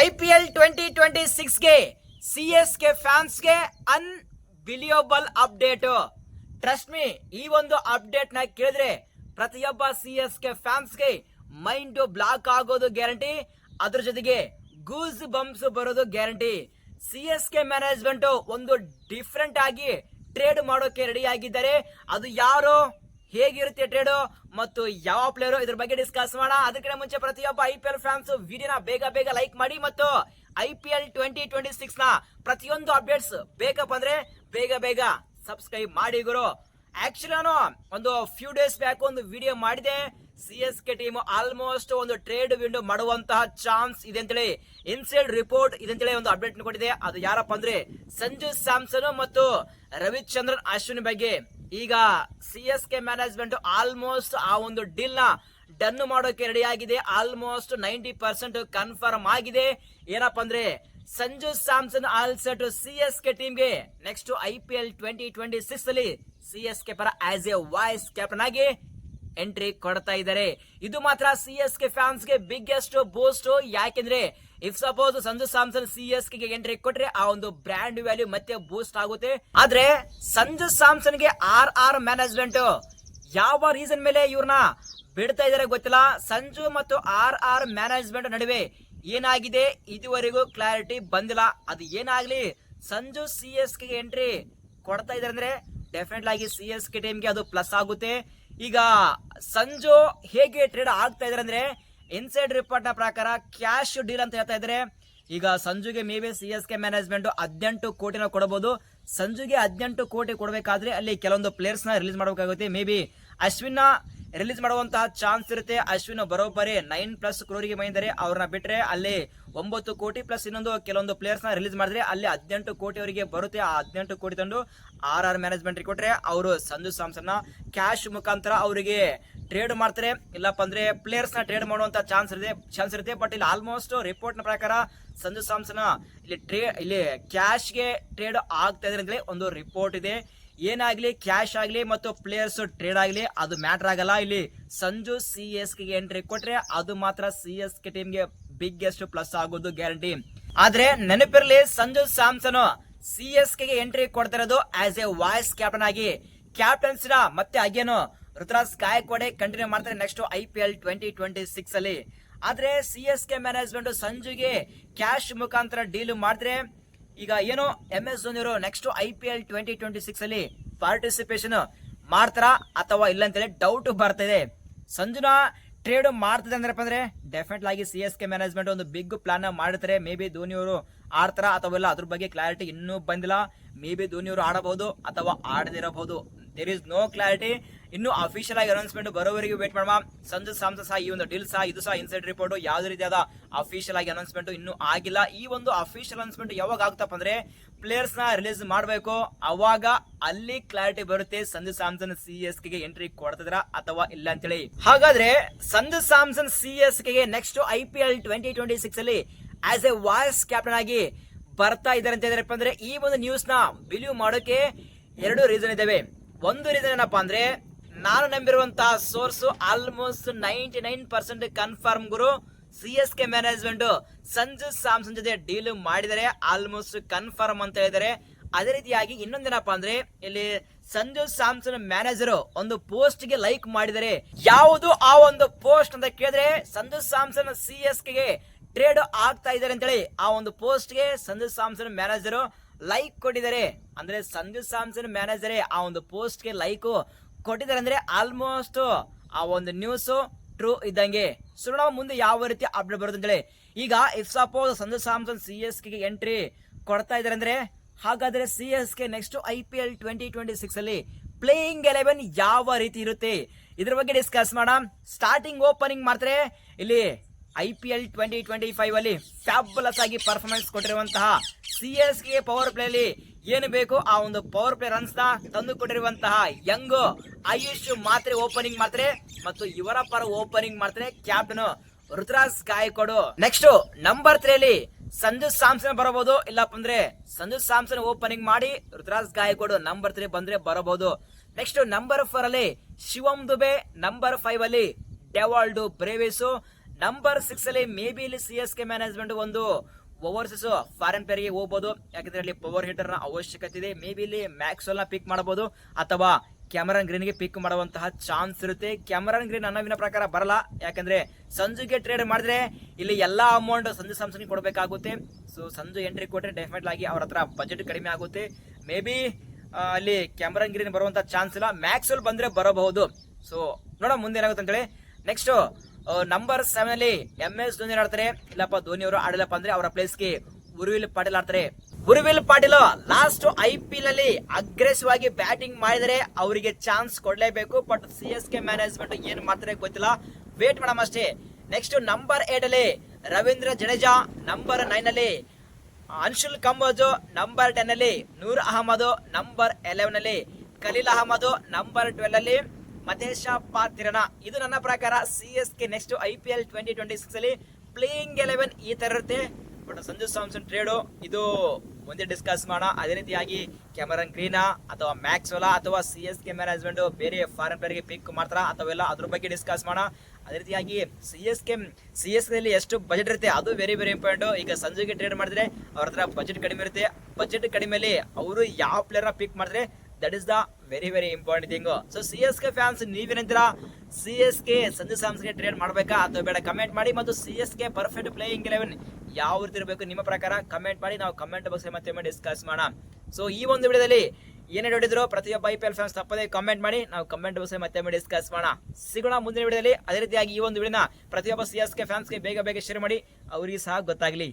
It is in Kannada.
I P L twenty twenty ಸಿಕ್ಸ್ಗೆ C S K ಫ್ಯಾನ್ಸ್ಗೆ ಅನ್ಬಿಲಿಯಬಲ್ ಅಪ್ಡೇಟ್ ಟ್ರಸ್ಟ್ ಮೀ ಈ ಒಂದು ಅಪ್ಡೇಟ್ನ ಕೇಳಿದ್ರೆ ಪ್ರತಿಯೊಬ್ಬ ಸಿ ಎಸ್ ಕೆ ಫ್ಯಾನ್ಸ್ಗೆ ಮೈಂಡ್ ಬ್ಲಾಕ್ ಆಗೋದು ಗ್ಯಾರಂಟಿ ಅದ್ರ ಜೊತೆಗೆ ಗೂಸ್ ಬಂಪ್ಸ್ ಬರೋದು guarantee C S K management ಒಂದು ಡಿಫ್ರೆಂಟ್ ಆಗಿ ಟ್ರೇಡ್ ಮಾಡೋಕೆ ರೆಡಿ ಆಗಿದ್ದಾರೆ. ಅದು ಯಾರು? ಹೇಗಿರುತ್ತೆ ಟ್ರೇಡು ಮತ್ತು ಯಾವ ಪ್ಲೇಯರ್ ಇದ್ರ ಬಗ್ಗೆ ಡಿಸ್ಕಸ್ ಮಾಡೋಣ. ಅದಕ್ಕಿಂತ ಮುಂಚೆ ಪ್ರತಿಯೊಬ್ಬ ಐ ಪಿ ಎಲ್ ಫ್ಯಾನ್ಸ್ ವಿಡಿಯೋನ ಬೇಗ ಬೇಗ ಲೈಕ್ ಮಾಡಿ ಮತ್ತು I P L twenty twenty ಸಿಕ್ಸ್ನ ಪ್ರತಿಯೊಂದು ಅಪ್ಡೇಟ್ಸ್ ಬೇಕಪ್ಪ ಅಂದ್ರೆ ಬೇಗ ಬೇಗ ಸಬ್ಸ್ಕ್ರೈಬ್ ಮಾಡಿ ಗುರು. ಆಕ್ಚುಲಿ ನಾನು ಒಂದು ಫ್ಯೂ ಡೇಸ್ ಬ್ಯಾಕ್ ಒಂದು ವಿಡಿಯೋ ಮಾಡಿದೆ. C S K team almost ಒಂದು ಟ್ರೇಡ್ ವಿಂಡೋ ಮಾಡುವಂತಹ ಚಾನ್ಸ್ ಇದೆ ಅಂತೇಳಿ. ಇನ್ಸೈಡ್ ರಿಪೋರ್ಟ್ ಇದೆ ಅಂತೇಳಿ ಒಂದು ಅಪ್ಡೇಟ್ ಕೊಟ್ಟಿದೆ. ಅದು ಯಾರಪ್ಪ ಅಂದ್ರೆ ಸಂಜು ಸ್ಯಾಮ್ಸನ್ ಮತ್ತು ರವಿಚಂದ್ರನ್ ಅಶ್ವಿನ್ ಬಗ್ಗೆ. ಈಗ C S K management almost ಆ ಒಂದು ಡೀಲ್ನ ಡನ್ ಮಾಡೋಕೆ ರೆಡಿ ಆಗಿದೆ. ಆಲ್ಮೋಸ್ಟ್ ನೈಂಟಿ ಪರ್ಸೆಂಟ್ ಕನ್ಫರ್ಮ್ ಆಗಿದೆ. ಏನಪ್ಪ ಅಂದ್ರೆ, Sanju Samson all set C S K ಟೀಮ್ಗೆ next I P L twenty twenty six ಅಲ್ಲಿ ಸಿ ಎಸ್ ಕೆ ಪರ ಆಸ್ ಎ ವಾಯ್ಸ್ ಕ್ಯಾಪ್ಟನ್ ಆಗಿ ಎಂಟ್ರಿ ಕೊಡ್ತಾ ಇದ್ದಾರೆ. ಇದು ಮಾತ್ರ ಸಿ ಎಸ್ ಕೆ ಫ್ಯಾನ್ಸ್ಗೆ ಬಿಗ್ಗೆಸ್ಟ್ ಬೂಸ್ಟ್ ಯಾಕೆಂದ್ರೆ if suppose Sanju Samson C ಎಸ್ಗೆ ಎಂಟ್ರಿ ಕೊಟ್ರೆ, ಆ ಒಂದು ಬ್ರ್ಯಾಂಡ್ ವ್ಯಾಲ್ಯೂ ಮತ್ತೆ ಬೂಸ್ಟ್ ಆಗುತ್ತೆ. ಆದ್ರೆ ಸಂಜು ಸ್ಯಾಮ್ಸನ್ಗೆ ಆರ್ ಆರ್ ಮ್ಯಾನೇಜ್ಮೆಂಟ್ ಯಾವ ರೀಸನ್ ಮೇಲೆ ಇವ್ರನ್ನ ಬಿಡ್ತಾ ಇದಾರೆ ಗೊತ್ತಿಲ್ಲ. ಸಂಜು ಮತ್ತು ಆರ್ ಆರ್ ಮ್ಯಾನೇಜ್ಮೆಂಟ್ ನಡುವೆ ಏನಾಗಿದೆ? ಇದುವರೆಗೂ ಕ್ಲಾರಿಟಿ ಬಂದಿಲ್ಲ. ಅದು ಏನಾಗ್ಲಿ ಸಂಜು ಸಿ ಎಸ್ಗೆ ಎಂಟ್ರಿ ಕೊಡ್ತಾ ಇದಾರೆ ಅಂದ್ರೆ ಡೆಫಿನೆಟ್ ಆಗಿ ಸಿ ಎಸ್ ಕೆ ಟೀಮ್ಗೆ ಅದು ಪ್ಲಸ್ ಆಗುತ್ತೆ. ಈಗ ಸಂಜು ಹೇಗೆ ಟ್ರೇಡ್ ಆಗ್ತಾ ಇದಾರೆ ಅಂದ್ರೆ ಇನ್ಸೈಡ್ ರಿಪೋರ್ಟ್ನ ಪ್ರಕಾರ ಕ್ಯಾಶ್ ಡೀಲ್ ಅಂತ ಹೇಳ್ತಾ ಇದ್ದಾರೆ ಈಗ ಸಂಜುಗೆ may be C S K management ಹದಿನೆಂಟು ಕೋಟಿನ ಕೊಡಬಹುದು. ಸಂಜುಗೆ ಹದಿನೆಂಟು ಕೋಟಿ ಕೊಡಬೇಕಾದ್ರೆ ಅಲ್ಲಿ ಕೆಲವೊಂದು ಪ್ಲೇಯರ್ಸ್ನ ರಿಲೀಸ್ ಮಾಡಬೇಕಾಗುತ್ತೆ. ಮೇ ಬಿ ಅಶ್ವಿನ್ ರಿಲೀಸ್ ಮಾಡುವಂತಹ ಚಾನ್ಸ್ ಇರುತ್ತೆ. ಅಶ್ವಿನ್ ಬರೋಬ್ಬರಿ ನೈನ್ ಪ್ಲಸ್ ಕ್ರೋರಿಗೆ ಮೈಂದರೆ ಅವ್ರನ್ನ ಬಿಟ್ಟರೆ ಅಲ್ಲಿ ಒಂಬತ್ತು ಕೋಟಿ ಪ್ಲಸ್ ಇನ್ನೊಂದು ಕೆಲವೊಂದು ಪ್ಲೇಯರ್ಸ್ನ ರಿಲೀಸ್ ಮಾಡಿದ್ರೆ ಅಲ್ಲಿ ಹದಿನೆಂಟು ಕೋಟಿ ಅವರಿಗೆ ಬರುತ್ತೆ. ಆ ಹದಿನೆಂಟು ಕೋಟಿ ತಂದು ಆರ್ ಆರ್ ಮ್ಯಾನೇಜ್ಮೆಂಟ್ ಕೊಟ್ಟರೆ ಅವರು ಸಂಜು ಸ್ಯಾಮ್ಸನ್ನ ಕ್ಯಾಶ್ ಮುಖಾಂತರ ಅವರಿಗೆ ಟ್ರೇಡ್ ಮಾಡ್ತಾರೆ. ಇಲ್ಲಪ್ಪ ಅಂದ್ರೆ ನ ಟ್ರೇಡ್ ಮಾಡುವಂತ ಚಾನ್ಸ್ ಇದೆ ಚಾನ್ಸ್ ಇರುತ್ತೆ. ಬಟ್ ಇಲ್ಲಿ ಆಲ್ಮೋಸ್ಟ್ ರಿಪೋರ್ಟ್ನ ಪ್ರಕಾರ ಸಂಜು ಸಾಮ್ಸನ್ ಇಲ್ಲಿ ಟ್ರೇ ಇಲ್ಲಿ ಕ್ಯಾಶ್ಗೆ ಟ್ರೇಡ್ ಆಗ್ತಾ ಇದೆ ಒಂದು ರಿಪೋರ್ಟ್ ಇದೆ. ಏನಾಗ್ಲಿ ಕ್ಯಾಶ್ ಆಗ್ಲಿ ಮತ್ತು ಪ್ಲೇಯರ್ಸ್ ಟ್ರೇಡ್ ಆಗ್ಲಿ ಅದು ಮ್ಯಾಟರ್ ಆಗಲ್ಲ. ಇಲ್ಲಿ ಸಂಜು ಸಿ ಎಸ್ಗೆ ಎಂಟ್ರಿ ಕೊಟ್ರೆ ಅದು ಮಾತ್ರ ಸಿ ಎಸ್ ಕೆ ಟೀಮ್ಗೆ ಬಿಗ್ಗೆಸ್ಟ್ ಪ್ಲಸ್ ಆಗೋದು ಗ್ಯಾರಂಟಿ ಆದ್ರೆ ನೆನಪಿರಲಿ, ಸಂಜು ಸ್ಯಾಮ್ಸನ್ ಸಿ ಎಸ್ಗೆ ಎಂಟ್ರಿ ಕೊಡ್ತಿರೋದು ಆಸ್ ಎ ವಾಯ್ಸ್ ಕ್ಯಾಪ್ಟನ್ ಆಗಿ. ಕ್ಯಾಪ್ಟನ್ಸ್ ಮತ್ತೆ ಅಗೇನು ಋತುರಾಜ್ ಗಾಯಕ್ವಾಡೆ ಕಂಟಿನ್ಯೂ ಮಾಡ್ತಾರೆ next I P L twenty twenty six ಅಲ್ಲಿ. ಆದ್ರೆ C S K management Sanju cash ಮುಖಾಂತರ ಡೀಲ್ ಮಾಡಿದ್ರೆ ಈಗ ಏನು M S ಧೋನಿಯವರು next I P L twenty twenty six ಅಲ್ಲಿ ಪಾರ್ಟಿಸಿಪೇಷನ್ ಮಾಡ್ತಾರಾ ಅಥವಾ ಇಲ್ಲ ಅಂತೇಳಿ ಡೌಟ್ ಬರ್ತಾ ಇದೆ. ಸಂಜುನ ಟ್ರೇಡ್ ಮಾಡ್ತದೆ ಅಂದ್ರಪ್ಪ ಅಂದ್ರೆ ಡೆಫಿನೆಟ್ ಆಗಿ ಸಿ ಎಸ್ ಕೆ ಮ್ಯಾನೇಜ್ಮೆಂಟ್ ಒಂದು ಬಿಗ್ ಪ್ಲಾನ್ ಮಾಡಿರ್ತಾರೆ. ಮೇ ಬಿ ಧೋನಿಯವರು ಆಡ್ತಾರ ಅಥವಾ ಇಲ್ಲ ಅದ್ರ ಬಗ್ಗೆ ಕ್ಲಾರಿಟಿ ಇನ್ನೂ ಬಂದಿಲ್ಲ. ಮೇ ಬಿ ಧೋನಿಯವರು ಆಡಬಹುದು ಅಥವಾ ಆಡದಿರಬಹುದು. ದೇರ್ ಇಸ್ ನೋ ಕ್ಲಾರಿಟಿ ಇನ್ನು ಅಫಿಷಿಯಲ್ ಆಗಿ ಅನೌನ್ಸ್ಮೆಂಟ್ ಬರೋವರೆಗೂ ವೇಟ್ ಮಾಡುವ. ಸಂಜು ಸ್ಯಾಮ್ಸನ್ ಸಹ ಈ ಒಂದು ಡೀಲ್ ಸಹ, ಇದು ಸಹ ಇನ್ಸೈಡ್ ರಿಪೋರ್ಟ್ ಯಾವುದೇ ರೀತಿಯಾದ ಅಫಿಷಿಯಲ್ ಆಗಿ ಅನೌನ್ಸ್ಮೆಂಟ್ ಇನ್ನೂ ಆಗಿಲ್ಲ. ಈ ಒಂದು ಅಫಿಷಿಯಲ್ ಅನೌನ್ಸ್ಮೆಂಟ್ ಯಾವಾಗ ಆಗ್ತಪ್ಪ ಅಂದ್ರೆ ಪ್ಲೇಯರ್ಸ್ನ ರಿಲೀಸ್ ಮಾಡಬೇಕು. ಅವಾಗ ಅಲ್ಲಿ ಕ್ಲಾರಿಟಿ ಬರುತ್ತೆ. ಸಂಜು ಸ್ಯಾಮ್ಸನ್ ಸಿ ಎಸ್ಗೆ ಎಂಟ್ರಿ ಕೊಡ್ತದ್ರ ಅಥವಾ ಇಲ್ಲ ಅಂತೇಳಿ. ಹಾಗಾದ್ರೆ, ಸಂಜು ಸ್ಯಾಮ್ಸನ್ ಸಿ ಎಸ್ಗೆ next I P L twenty twenty six ಅಲ್ಲಿ ಆಸ್ ಎ ವಾಯ್ಸ್ ಕ್ಯಾಪ್ಟನ್ ಆಗಿ ಬರ್ತಾ ಇದಾರೆ ಅಂತ ಹೇಳಿದ್ರಪ್ಪ ಅಂದ್ರೆ, ಈ ಒಂದು ನ್ಯೂಸ್ನ ಬಿಲೀವ್ ಮಾಡೋಕೆ ಎರಡು ರೀಸನ್ ಇದಾವೆ. ಒಂದು ರೀಸನ್ ಏನಪ್ಪಾ ಅಂದ್ರೆ ನಾನು ನಂಬಿರುವಂತಹ source almost ninety nine percent confirm ಗುರು. C S K management Sanju Samson ಜೊತೆ ಡೀಲ್ ಮಾಡಿದರೆ ಆಲ್ಮೋಸ್ಟ್ ಕನ್ಫರ್ಮ್ ಅಂತ ಹೇಳಿದ್ದಾರೆ ಅದೇ ರೀತಿಯಾಗಿ ಇನ್ನೊಂದೇನಪ್ಪ ಅಂದ್ರೆ, ಇಲ್ಲಿ ಸಂಜು ಸ್ಯಾಮ್ಸನ್ ಮ್ಯಾನೇಜರ್ ಒಂದು ಪೋಸ್ಟ್ಗೆ ಲೈಕ್ ಮಾಡಿದರೆ, ಯಾವುದು ಆ ಒಂದು ಪೋಸ್ಟ್ ಅಂತ ಕೇಳಿದ್ರೆ, ಸಂಜು ಸ್ಯಾಮ್ಸನ್ ಸಿ ಎಸ್ ಕೆಗೆ ಟ್ರೇಡ್ ಆಗ್ತಾ ಇದ್ದಾರೆ ಅಂತೇಳಿ ಆ ಒಂದು ಪೋಸ್ಟ್ಗೆ ಸಂಜು ಸ್ಯಾಮ್ಸನ್ ಮ್ಯಾನೇಜರ್ ಲೈಕ್ ಕೊಟ್ಟಿದ್ದಾರೆ. ಅಂದ್ರೆ ಸಂಜು ಸ್ಯಾಮ್ಸನ್ ಮ್ಯಾನೇಜರ್ ಆ ಒಂದು ಪೋಸ್ಟ್ಗೆ ಲೈಕ್ ಕೊಟ್ಟಿದ್ದಾರೆ ಅಂದ್ರೆ ಆಲ್ಮೋಸ್ಟ್ ಆ ಒಂದು ನ್ಯೂಸು ಟ್ರೂ ಇದ್ದಂಗೆ. ಸೊ ಮುಂದೆ ಯಾವ ರೀತಿ ಅಪ್ಡೇಟ್ ಬರುತ್ತೆ ಅಂತೇಳಿ. ಈಗ if suppose Sanju Samson C S ಕೆಗೆ entry ಕೊಡ್ತಾ ಇದ್ದಾರೆ ಅಂದ್ರೆ ಹಾಗಾದ್ರೆ C S K next I P L twenty twenty ಸಿಕ್ಸಲ್ಲಿ playing eleven ಯಾವ ರೀತಿ ಇರುತ್ತೆ? ಇದ್ರ ಬಗ್ಗೆ ಡಿಸ್ಕಸ್ ಮಾಡೋಣ. ಸ್ಟಾರ್ಟಿಂಗ್ ಓಪನಿಂಗ್ ಮಾಡ್ತಾರೆ ಇಲ್ಲಿ I P L twenty twenty five ಅಲ್ಲಿ ಆಗಿ ಪರ್ಫಾರ್ಮೆನ್ಸ್ ಕೊಟ್ಟಿರುವಂತಹ C S K power play ಅಲ್ಲಿ ಏನು ಬೇಕು ಆ ಒಂದು ಪವರ್ ಪ್ಲೇ ರನ್ಸ್ನ ತಂದು ಕೊಟ್ಟಿರುವಂತಹ ಯಂಗ್ ಆಯುಷ್ ಮಾತ್ರೆ ಓಪನಿಂಗ್ ಮಾಡ್ತಾರೆ ಮತ್ತು ಇವರ ಪರ ಓಪನಿಂಗ್ ಮಾಡ್ತಾರೆ captain Ruturaj Gaikwad next number three ಅಲ್ಲಿ ಸಂಜು ಸಾಮ್ಸನ್ ಬರಬಹುದು, ಇಲ್ಲಪ್ಪ ಅಂದ್ರೆ ಸಂಜು ಸಾಮ್ಸನ್ ಓಪನಿಂಗ್ ಮಾಡಿ ರುದ್ರಾಜ್ ಗಾಯಕೋಡು ನಂಬರ್ ತ್ರೀ ಬಂದ್ರೆ ಬರಬಹುದು. ನೆಕ್ಸ್ಟ್ ನಂಬರ್ ಫೋರ್ ಅಲ್ಲಿ ಶಿವಂ ದುಬೆ ನಂಬರ್ ಫೈವ್ ಅಲ್ಲಿ ಡೆವಾಲ್ಡು ಬ್ರೇವಿಸು ನಂಬರ್ ಸಿಕ್ಸ್ ಅಲ್ಲಿ ಮೇ ಬಿ ಇಲ್ಲಿ ಸಿ ಎಸ್ ಕೆ ಮ್ಯಾನೇಜ್ಮೆಂಟ್ ಒಂದು ಓವರ್ಸೀಸ್ ಫಾರಿನ್ ಪೇರಿಗೆ ಹೋಗ್ಬೋದು. ಯಾಕಂದ್ರೆ ಅಲ್ಲಿ ಪವರ್ ಹಿಟರ್ನ ಅವಶ್ಯಕತೆ ಇದೆ. ಮೇ ಬಿ ಇಲ್ಲಿ ಮ್ಯಾಕ್ಸ್ವೆಲ್ನ ಪಿಕ್ ಮಾಡಬಹುದು ಅಥವಾ ಕ್ಯಾಮರನ್ ಗ್ರೀನ್ಗೆ ಪಿಕ್ ಮಾಡುವಂತಹ ಚಾನ್ಸ್ ಇರುತ್ತೆ. ಕ್ಯಾಮರನ್ ಗ್ರೀನ್ ಅನ್ನೋವಿನ ಪ್ರಕಾರ ಬರಲ್ಲ. ಯಾಕಂದ್ರೆ ಸಂಜುಗೆ ಟ್ರೇಡ್ ಮಾಡಿದ್ರೆ ಇಲ್ಲಿ ಎಲ್ಲಾ ಅಮೌಂಟ್ ಸಂಜು ಸ್ಯಾಮ್ಸಂಗ್ ಕೊಡಬೇಕಾಗುತ್ತೆ. ಸೊ ಸಂಜು ಎಂಟ್ರಿ ಕೊಟ್ಟರೆ ಡೆಫಿನೆಟ್ ಆಗಿ ಅವ್ರ ಹತ್ರ ಬಜೆಟ್ ಕಡಿಮೆ ಆಗುತ್ತೆ. ಮೇ ಬಿ ಅಲ್ಲಿ ಕ್ಯಾಮರನ್ ಗ್ರೀನ್ ಬರುವಂತಹ ಚಾನ್ಸ್ ಇಲ್ಲ. ಮ್ಯಾಕ್ಸ್ವೆಲ್ ಬಂದ್ರೆ ಬರಬಹುದು. ಸೊ ನೋಡೋಣ ಮುಂದೆ ಏನಾಗುತ್ತೆ ಅಂತೇಳಿ. ನೆಕ್ಸ್ಟ್ ನಂಬರ್ ಸೆವೆನ್ ಅಲ್ಲಿ ಎಂ ಎಸ್ ಧೋನಿ ಆಡ್ತಾರೆ. ಇಲ್ಲಪ್ಪ ಧೋನಿ ಅವರು ಆಡಲಪ್ಪ ಅಂದ್ರೆ ಅವರ ಪ್ಲೇಸ್ಗೆ ಉರ್ವಿಲ್ ಪಾಟೀಲ್ ಆಡ್ತಾರೆ. Urvil Patil last I P L ಅಲ್ಲಿ ಅಗ್ರೆಸಿವ್ ಆಗಿ ಬ್ಯಾಟಿಂಗ್ ಮಾಡಿದರೆ ಅವರಿಗೆ chance ಕೊಡ್ಲೇಬೇಕು but C S K management ಏನ್ ಮಾಡ್ತಾರೆ ಗೊತ್ತಿಲ್ಲ. ವೇಟ್ ಮಾಡಮ್ಮ ಅಷ್ಟೇ. ನೆಕ್ಸ್ಟ್ ನಂಬರ್ ಏಟ್ ಅಲ್ಲಿ ರವೀಂದ್ರ ಜಡೇಜಾ ನಂಬರ್ ನೈನ್ ಅಲ್ಲಿ ಅನ್ಶುಲ್ ಕಂಬೋಜು ನಂಬರ್ ಟೆನ್ ಅಲ್ಲಿ ನೂರ್ ಅಹಮದ್ ನಂಬರ್ ಎಲೆವೆನ್ ಅಲ್ಲಿ ಖಲೀಲ್ ಅಹಮದ್ ನಂಬರ್ ಟ್ವೆಲ್ ಅಲ್ಲಿ ಮತೇಶ ಪಾತಿರನ ಇದು ನನ್ನ ಪ್ರಕಾರ C S K next I P L twenty twenty six ಅಲ್ಲಿ ಪ್ಲೇಯಿಂಗ್ ಎಲೆವೆನ್ ಈ ತರ ಇರುತ್ತೆ. ಬಟ್ ಸಂಜು ಸಾಮ್ಸನ್ ಟ್ರೇಡು ಇದು ಮುಂದೆ ಡಿಸ್ಕಸ್ ಮಾಡೋಣ. ಅದೇ ರೀತಿಯಾಗಿ ಕ್ಯಾಮರನ್ ಗ್ರೀನಾ ಅಥವಾ ಮ್ಯಾಕ್ಸ್ವೆಲಾ ಅಥವಾ ಸಿ ಎಸ್ ಕೆ ಮ್ಯಾನೇಜ್ಮೆಂಟ್ ಬೇರೆ ಫಾರಿನ್ ಪ್ಲೇಯರ್ಗೆ ಪಿಕ್ ಮಾಡ್ತಾರ, ಅಥವಾ ಎಲ್ಲ ಅದ್ರ ಬಗ್ಗೆ ಡಿಸ್ಕಸ್ ಮಾಡೋಣ. ಅದೇ ರೀತಿಯಾಗಿ ಸಿ ಎಸ್ ಕೆ ಸಿ ಎಸ್ನಲ್ಲಿ ಎಷ್ಟು ಬಜೆಟ್ ಇರುತ್ತೆ, ಅದು ವೆರಿ ವೆರಿ ಇಂಪಾರ್ಟೆಂಟ್ ಈಗ ಸಂಜುಗೆ ಟ್ರೇಡ್ ಮಾಡಿದ್ರೆ ಅವ್ರ ಹತ್ರ ಬಜೆಟ್ ಕಡಿಮೆ ಇರುತ್ತೆ. ಬಜೆಟ್ ಕಡಿಮೆಲಿ ಅವರು ಯಾವ ಪ್ಲೇಯರ್ನ ಪಿಕ್ ಮಾಡಿದ್ರೆ that is the very very important thing so C S K fans ನೀವೇನಂತೀರಾ C S K Sanju ಸ್ಯಾಮ್ಸ್ಗೆ ಟ್ರೇಡ್ ಮಾಡಬೇಕಾ ಅಥವಾ ಬೇಡ? ಕಮೆಂಟ್ ಮಾಡಿ ಮತ್ತು C S K perfect playing eleven ಯಾವ ರೀತಿ ಇರಬೇಕು ನಿಮ್ಮ ಪ್ರಕಾರ ಕಮೆಂಟ್ ಮಾಡಿ. ನಾವು ಕಮೆಂಟ್ ಬಾಕ್ಸ್ ಮತ್ತೆ ಡಿಸ್ಕಸ್ ಮಾಡೋಣ. ಸೊ ಈ ಒಂದು ವಿಡಿಯೋದಲ್ಲಿ ಏನೇ ನೋಡಿದ್ರು ಪ್ರತಿಯೊಬ್ಬ ಐ ಪಿ ಎಲ್ ಫ್ಯಾನ್ಸ್ ತಪ್ಪದೇ ಕಮೆಂಟ್ ಮಾಡಿ. ನಾವು ಕಮೆಂಟ್ ಬಾಕ್ಸ್ ಮತ್ತೆ ಡಿಸ್ಕಸ್ ಮಾಡೋಣ. ಸಿಗೋಣ ಮುಂದಿನ ವಿಡಿಯೋದಲ್ಲಿ. ಅದೇ ರೀತಿಯಾಗಿ ಈ ಒಂದು ವಿಡಿಯೋನ ಪ್ರತಿಯೊಬ್ಬ ಸಿ ಎಸ್ ಕೆ ಫ್ಯಾನ್ಸ್ಗೆ ಬೇಗ ಬೇಗ ಶೇರ್ ಮಾಡಿ. ಅವರಿಗೆ ಸಹ ಗೊತ್ತಾಗಲಿ.